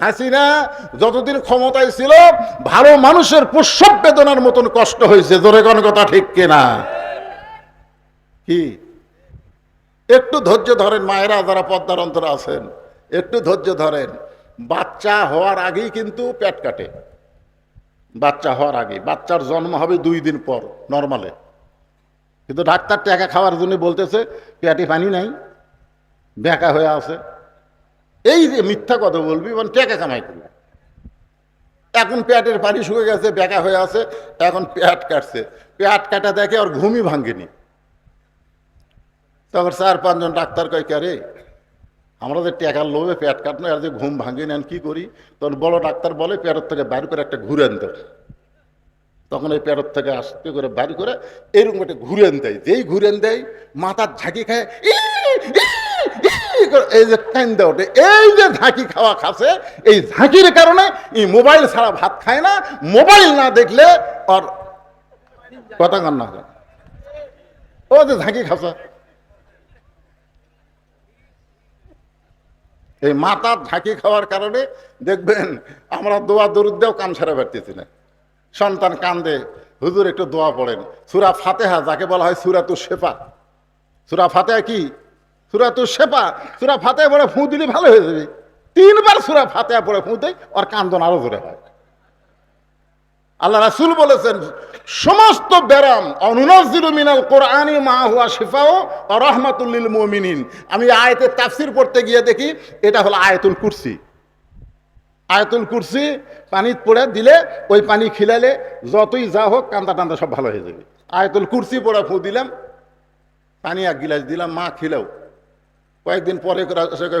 হাসিনা যতদিন ক্ষমতায় ছিল, ভালো মানুষের প্রসব বেদনার মতন কষ্ট হয়েছে। জোরে কোন কথা ঠিক কিনা? কি? একটু ধৈর্য ধরেন, মায়েরা যারা পদ্মার অন্তরে আছেন, একটু ধৈর্য ধরেন। বাচ্চা হওয়ার আগেই কিন্তু পেট কাটে। বাচ্চা হওয়ার আগে বাচ্চার জন্ম হবে দুই দিন পর, নর্মালে। কিন্তু ডাক্তার টাকা খাওয়ার জন্য বলতেছে, পেটে পানি নাই, বেঁকা হয়ে আছে। এই যে মিথ্যা কথা বলবি মানে টাকা কামাই করবে। এখন পেটের পানি শুকে গেছে, বেঁকা হয়ে আছে, এখন পেট কাটছে। পেট কাটা দেখে আর ঘুমই ভাঙ্গেনি তখন চার পাঁচজন ডাক্তার কয়, কে আমরা যে টাকার লোভে পেট কাটনো আর যে ঘুম ভাঙে নেন কি করি? তখন বড় ডাক্তার বলে, পেটের থেকে বাইর করে একটা ঘুরে আনতে তখন ওই পেটের থেকে আস্তে করে বাইর করে এরকম একটা ঘুরে দেয় যেই ঘুরে দেয় মাথার ঝাঁকি খায় এই যে এই যে ঝাঁকি খাওয়া এই কারণে এই মোবাইল ছাড়া ভাত খায় না, মোবাইল না দেখলে আর কথা ও যে এই খাওয়ার কারণে দেখবেন আমরা দোয়া দরুদ্দেও কান ছাড়া পারতেছি না। সন্তান কান্দে, হুজুর একটু দোয়া পড়েন। সুরা ফাতেহা যাকে বলা হয় সুরা তু শেফা। সুরা ফাতেহা কি? সুরা তু শেফা, সুরা ফাতেহা পড়ে ফুঁ দিলে ভালো হয়ে যাবে। তিনবার সুরা ফাতেহা পড়ে ফুঁ দেয় ওর কান্দন আরও জোরে হয়। আল্লাহ রাসুল বলেছেন, সমস্ত ব্যারাম অনুনাজিরু মিনাল কোরআনি মা হুয়া শিফাও রহমাতুল্লিল মুমিনিন। আমি আয়াতের তাফসির পড়তে গিয়ে দেখি, এটা হলো আয়াতুল কুরসি। আয়াতুল কুরসি, পানি পড়ে দিলে, ওই পানি খিলালে যতই যা হোক, কান্দা টান্দা সব ভালো হয়ে যাবে। আয়তুল কুরসি পড়ে ফু দিলাম, পানি এক গিলাস দিলাম, মা খিলেও। কয়েকদিন পরে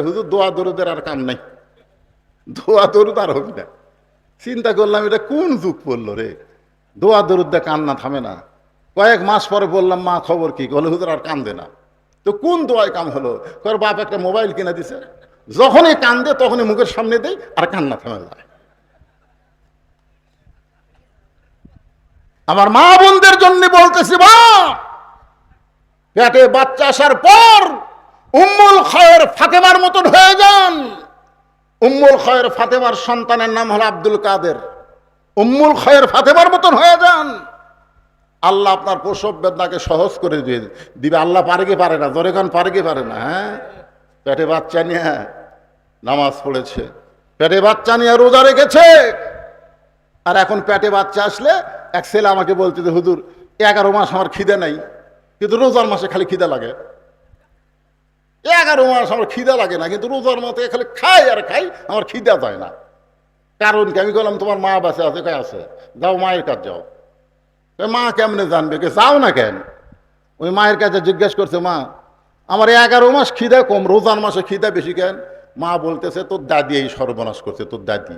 হুজুর, দোয়া, দরুদের আর কাম নাই। দোয়া, দরুদ আর হবে না। চিন্তা করলাম, এটা কোন যুগ পড়ল রে? দোয়া দরুদ্দে কান্না থামে না। কয়েক মাস পরে বললাম, মা, খবর কি? বলে হুজুর, আর কান্দে না। তো কোন দোয়ায় কাম হলো? কর বাপ একটা মোবাইল কিনে দিছে। যখনই কান্দে, তখনই মুখের সামনে দেয় আর কান্না থামে যায় আমার মা বোনদের জন্য বলতেছি বা পেটে বাচ্চা আসার পর উম্মুল খয়ের ফাতেমার মতন হয়ে যান। উম্মুল খয়ের ফাতেমার সন্তানের নাম হলো আব্দুল কাদের। উম্মুল খয়ের ফাতেমার মতন হয়ে যান। আল্লাহ আপনার প্রসব বেদনাকে সহজ করে দিয়ে দিবে। আল্লাহ পারে কি পারে না? জোরে খান পারে কি পারে না? হ্যাঁ? পেটে বাচ্চা নিয়ে নামাজ পড়েছে। পেটে বাচ্চা নিয়ে রোজা রেখেছে। আর এখন পেটে বাচ্চা আসলে এক ছেলে আমাকে বলতে যে, হুজুর, এগারো মাস আমার খিদে নাই। কিন্তু রোজার মাসে খালি খিদে লাগে। এগারো মাস আমার খিদা লাগে না, কিন্তু রোজার মতো খালি খাই আর খাই, আমার খিদা যায় না। কারণ কি? আমি বললাম তোমার মা বাসে আছে কে আছে? যাও মায়ের কাছে যাও। মা কেমনে জানবে কে? যাও না কেন? ওই মায়ের কাছে জিজ্ঞেস করছে, মা, আমার এগারো মাস খিদা কম, রোজার মাসে খিদা বেশি কেন? মা বলতেছে, তোর দাদি এই সর্বনাশ করছে, তোর দাদি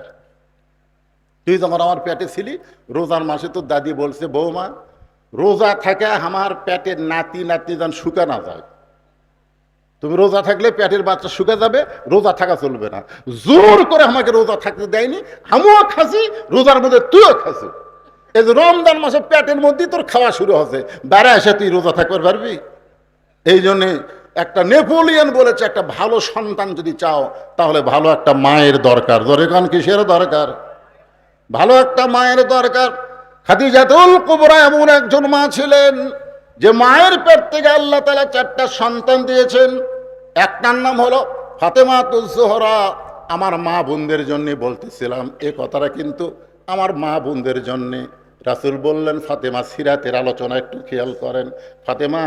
তুই যখন আমার পেটে ছিলি, রোজার মাসে তোর দাদি বলছে, বৌমা, রোজা থাকে আমার পেটের নাতি নাতি যেন শুকা না যায়। তুমি রোজা থাকলে পেটের বাচ্চা শুকে যাবে, রোজা থাকা চলবে না। জোর করে আমাকে রোজা থাকতে দেয়নি, আমিও খাসি, রোজার মধ্যে তুইও খাসি। এই যে রমজান মাসে পেটের মধ্যে তোর খাওয়া শুরু হচ্ছে বেড়া এসে তুই রোজা থাকতে পারবি? এই জন্যে একটা নেপোলিয়ন বলেছে, একটা ভালো সন্তান যদি চাও, তাহলে ভালো একটা মায়ের দরকার। দরকার কিসের দরকার? ভালো একটা মায়ের দরকার। খাদিজাতুল কুবরা এমন একজন মা ছিলেন যে মায়ের পেট থেকে আল্লাহ তালা চারটা সন্তান দিয়েছেন, একটার নাম হলো ফাতেমা তুজোহরা আমার মা বোনদের জন্যে বলতেছিলাম, এ কথাটা কিন্তু আমার মা বোনদের জন্যে। রাসুল বললেন, ফাতেমা, সিরাতের আলোচনা একটু খেয়াল করেন। ফাতেমা,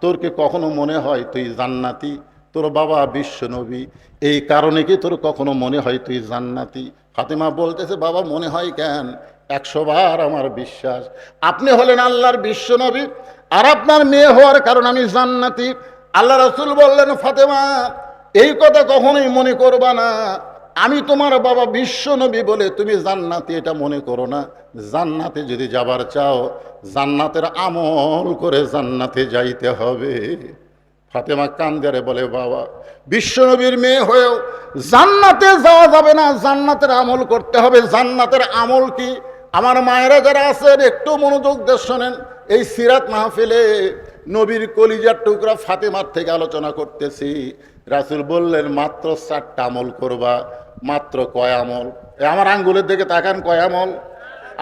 তোর কি কখনো মনে হয় তুই জান্নাতি? তোর বাবা বিশ্ব নবী এই কারণে কি তোর কখনো মনে হয় তুই জান্নাতি? ফাতেমা বলতেছে, বাবা, মনে হয় কেন? একশোবার আমার বিশ্বাস। আপনি হলেন আল্লাহর বিশ্ব নবী আর আপনার মেয়ে হওয়ার কারণ আমি জান্নাতি। আল্লাহ রসুল বললেন, ফাতেমা, এই কথা কখনোই মনে করবা না। আমি তোমার বাবা বিশ্ব নবী বলে তুমি জান্নাতি, এটা মনে করো না। জান্নাতে যদি যাবার চাও, জান্নাতের আমল করে জান্নাতে যাইতে হবে। ফাতেমা কান্দারে বলে, বাবা বিশ্বনবীর মেয়ে হয়েও জান্নাতে যাওয়া যাবে না। জান্নাতের আমল করতে হবে। জান্নাতের আমল কি? আমার মায়েরা যারা আছেন, একটু মনোযোগ দিয়ে শোনেন। এই সিরাত মাহফিলে নবীর কলিজার টুকরা ফাতেমার থেকে আলোচনা করতেছি। রাসুল বললেন, মাত্র চারটা আমল করবা, মাত্র কয় আমল? এ আমার আঙ্গুলের দিকে তাকান, কয় আমল?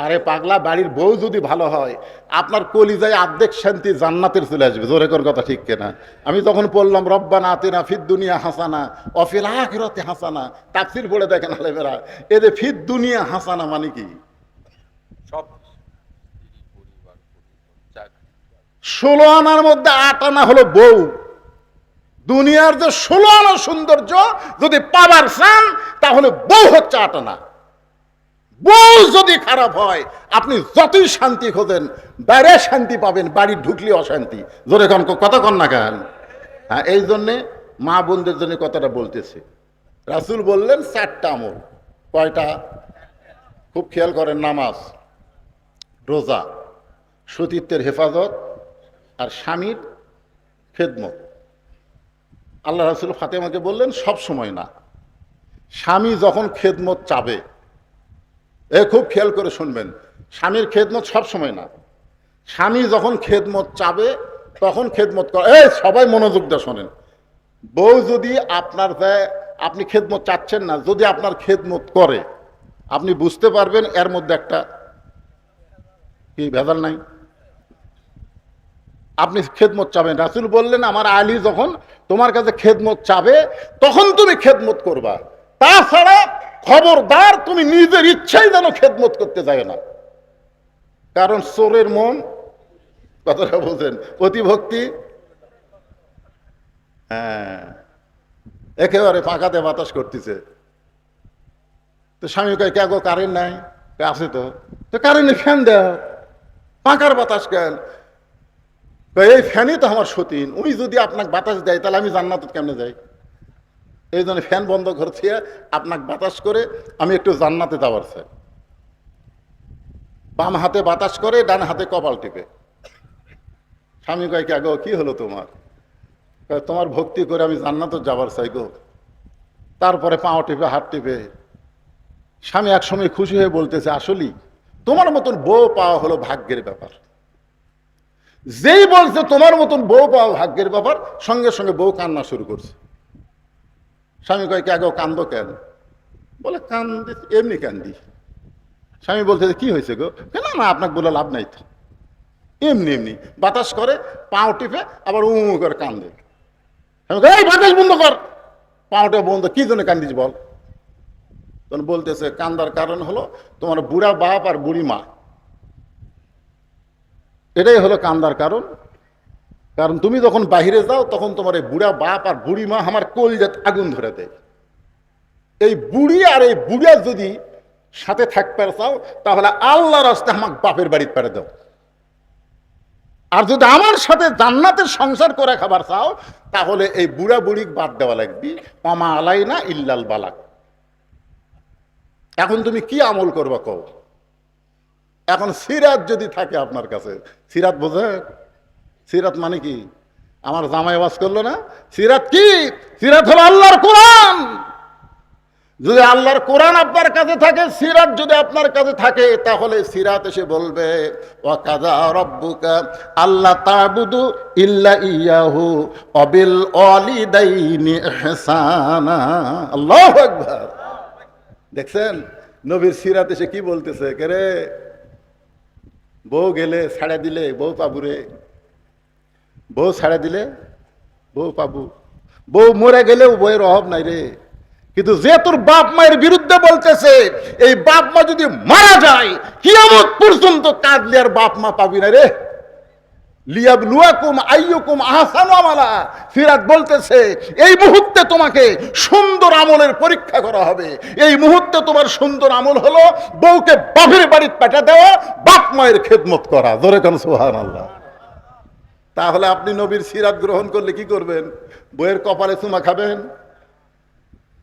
আরে পাগলা, বাড়ির বউ যদি ভালো হয়, আপনার কলিজায় আর্ধেক শান্তি জান্নাতের চলে আসবে। জোরে কোন কথা ঠিক কেনা? আমি তখন পড়লাম, রব্বানা আতিনা ফিদ দুনিয়া হাসানা অফিল আখিরাতে হাসানা। তাফসির পড়ে দেখেন আলেমেরা। এদের ফিদ দুনিয়া হাসানা মানে কি? ষোলো আনার মধ্যে আট আনা হলো বউ। দুনিয়ার যে ষোলো আনা সৌন্দর্য যদি পাবার চান, তাহলে বউ হচ্ছে আট আনা। বউ যদি খারাপ হয়, আপনি যতই শান্তি খোঁজেন, বাইরে শান্তি পাবেন, বাড়ি ঢুকলে অশান্তি। জোরে কন কথা কন না কেন? হ্যাঁ এই জন্যে মা বোনদের জন্য কথাটা বলতেছে। রাসুল বললেন, চারটা আমল। কয়টা? খুব খেয়াল করেন, নামাজ। রোজা, সতীত্বের হেফাজত আর স্বামীর খেদমত। আল্লাহ রাসুল ফাতেমাকে বললেন, সব সময় না। স্বামী যখন খেদমত চাবে, এ খুব খেয়াল করে শুনবেন, স্বামীর খেদমত সব সময় না। স্বামী যখন খেদমত চাবে, তখন খেদমত করে। এই, সবাই মনোযোগ দিয়ে শোনেন। বউ যদি আপনার দেয় আপনি খেদমত চাচ্ছেন না, যদি আপনার খেদমত করে, আপনি বুঝতে পারবেন এর মধ্যে একটা কি ভেজাল নাই? আপনি খেদমত চাবেন। রাসুল বললেন, আমার আলী যখন তোমার কাছে খেদমত চাবে, তখন তুমি খেদমত করবা। তাছাড়া খবরদার তুমি নিজের ইচ্ছাই যেন খেদমত করতে যায় না। কারণ চোরের মন, কথাটা বলছেন, অতিভক্তি। হ্যাঁ একেবারে ফাঁকাতে বাতাস করতেছে। তো স্বামী কয়, কে কারেন্ট নাই? আছে তো। তো কারেন্টে ফ্যান দাও। পাকার বাতাস কেন এই ফ্যানই তো আমার সতীন। উনি যদি আপনাকে বাতাস দেয়, তাহলে আমি জান্নাত কেমনে যাই? এই জন্য ফ্যান বন্ধ করছি আপনাকে বাতাস করে আমি একটু জান্নাতে যাওয়ার চাই। বাম হাতে বাতাস করে, ডান হাতে কপাল টিপে। স্বামী কয় কে গো কি হলো তোমার? তোমার ভক্তি করে আমি জান্নাতে যাবার চাই গো। তারপরে পাও টিপে, হাত টিপে। স্বামী একসময় খুশি হয়ে বলতেছে আসলেই তোমার মতন বউ পাওয়া হলো ভাগ্যের ব্যাপার। যেই বলছে তোমার মতন বউ পাওয়া ভাগ্যের ব্যাপার সঙ্গে সঙ্গে বউ কান্না শুরু করছে। স্বামী কয় কে আগেও কান্দ কেন? বলে কান্দি এমনি কান্দি। স্বামী বলছে কি হয়েছে গো? কেন না আপনাকে বলে লাভ নাই তো। এমনি এমনি বাতাস করে পাও টিপে আবার উঁ উঁ করে কান্দে। কয়, এই বাতাস বন্ধ কর। পাওটা বন্ধ কি জন্য কান্দিস বল? তখন বলতেছে, কান্দার কারণ হলো তোমার বুড়া বাপ আর বুড়ি মা। এটাই হলো কান্দার কারণ। কারণ তুমি যখন বাহিরে যাও, তখন তোমার এই বুড়া বাপ আর বুড়ি মা আমার কলজাত আগুন ধরে দেয়। এই বুড়ি আর এই বুড়া যদি সাথে থাকতে চাও, তাহলে আল্লাহ রাস্তায় আমাকে বাপের বাড়িতে পেরে দাও। আর যদি আমার সাথে জান্নাতের সংসার করে খাবার চাও, তাহলে এই বুড়া বুড়ি বাদ দেওয়া লাগবে। মামা আলাই না ইল্লাল বালাক। এখন তুমি কি আমল করবা কও? এখন সিরাত যদি থাকে আপনার কাছে, সিরাত বোঝে? সিরাত মানে কি? আমার জামাই আওয়াজ করল না? সিরাত কি? সিরাত হলো আল্লাহর কোরআন। যদি আল্লাহর কোরআন আপনার কাছে থাকে, সিরাত যদি আপনার কাছে থাকে, তাহলে সিরাত এসে বলবে আল্লাহ তাবুদু ইল্লা ইয়াহু অবিল ওয়ালিদাইনি ইহসানা। দেখছেন? নবীর সিরাত এসে কি বলতেছে? কে রে? বউ গেলে ছাড়া দিলে বউ পাবু রে। বউ ছাড়া দিলে বউ পাবু। বউ মরে গেলেও বইয়ের অভাব নাই রে। কিন্তু যে তোর বাপ মায়ের বিরুদ্ধে বলতেছে, এই বাপ মা যদি মারা যায়, কিয়ামত পর্যন্ত কাঁদলে আর বাপ মা পাবি না রে। লিয়াবলুয়াকুম আইয়ুকুম আহসানু আমালা। ফিরাত বলতেছে, এই মুহূর্তে তোমাকে সুন্দর আমলের পরীক্ষা করা হবে। এই মুহূর্তে তোমার সুন্দর আমল হলো বউকে বাপের বাড়িতে পাঠা দেওয়া, বাপ মায়ের খেদমত করা। ধরে কেন সোহান আল্লাহ তাহলে আপনি নবীর সিরাত গ্রহণ করলে কি করবেন? বইয়ের কপালে চুমা খাবেন?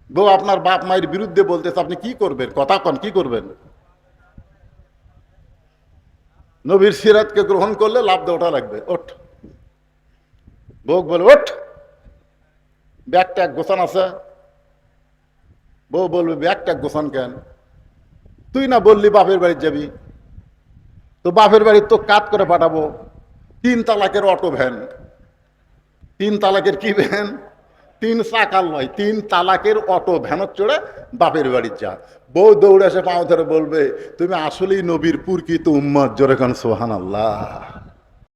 বউ আপনার বাপ মায়ের বিরুদ্ধে বলতেছে, আপনি কি করবেন? কথা কন, কি করবেন? নবীর সিরাতকে গ্রহণ করলে লাভ দেওয়াটা লাগবে। ওঠ। বউ বলে, ওঠ। ব্যাগ ট্যাগ গোছান আছে। বউ বলবে, ব্যাগ ট্যাগ গোছান কেন? তুই না বললি বাপের বাড়ি যাবি। তো বাপের বাড়ি তো কাত করে পাঠাবো। তিন তালাকের অটো ভ্যান। তিন তালাকের কি ভ্যান? তিন চাকাল নয়, তিন তালাকের অটো ভ্যানত চড়ে বাপের বাড়ির যা। বউ দৌড়ে এসে পাও ধরে বলবে, তুমি আসলেই নবীর পুরকিত উম্মত, জোরে খান সোহান আল্লাহ